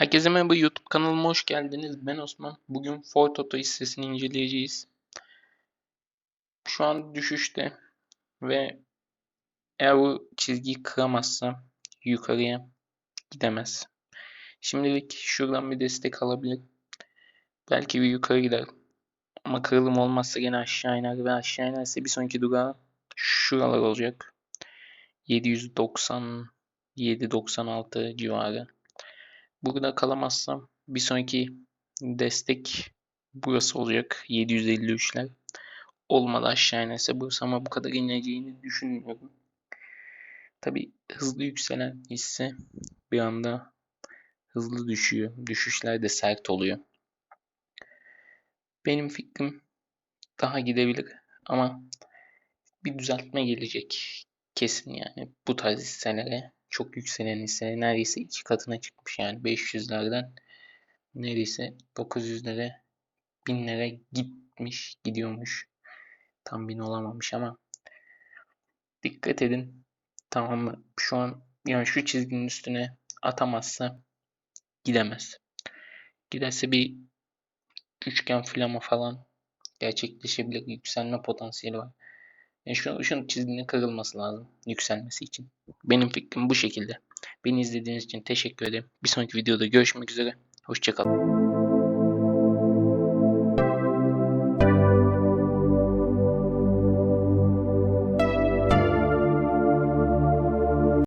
Herkese merhaba YouTube kanalıma hoş geldiniz. Ben Osman. Bugün Ford Auto hissesini inceleyeceğiz. Şu an düşüşte ve eğer bu çizgiyi kıramazsa yukarıya gidemez. Şimdilik şuradan bir destek alabilir. Belki bir yukarı gider. Ama kırılım olmazsa gene aşağı iner ve aşağı inerse bir sonraki durağı şuralar olacak. 790-796 civarı. Burada kalamazsam bir sonraki destek burası olacak. 753'ler. Olmadı aşağı inerse burası ama bu kadar ineceğini düşünmüyorum. Tabi hızlı yükselen hisse bir anda hızlı düşüyor. Düşüşler de sert oluyor. Benim fikrim daha gidebilir ama bir düzeltme gelecek. Kesin yani bu tarz hisselere çok yükselen hisse neredeyse iki katına çıkmış yani 500'lerden neredeyse 900'lere 1000'lere gitmiş gidiyormuş. Tam 1000 olamamış ama dikkat edin tamam mı? Şu an yani şu çizginin üstüne atamazsa gidemez. Giderse bir üçgen flama falan gerçekleşebilir. Yükselme potansiyeli var. Yani şu, şunun çizginin kırılması lazım yükselmesi için. Benim fikrim bu şekilde. Beni izlediğiniz için teşekkür ederim. Bir sonraki videoda görüşmek üzere. Hoşçakalın.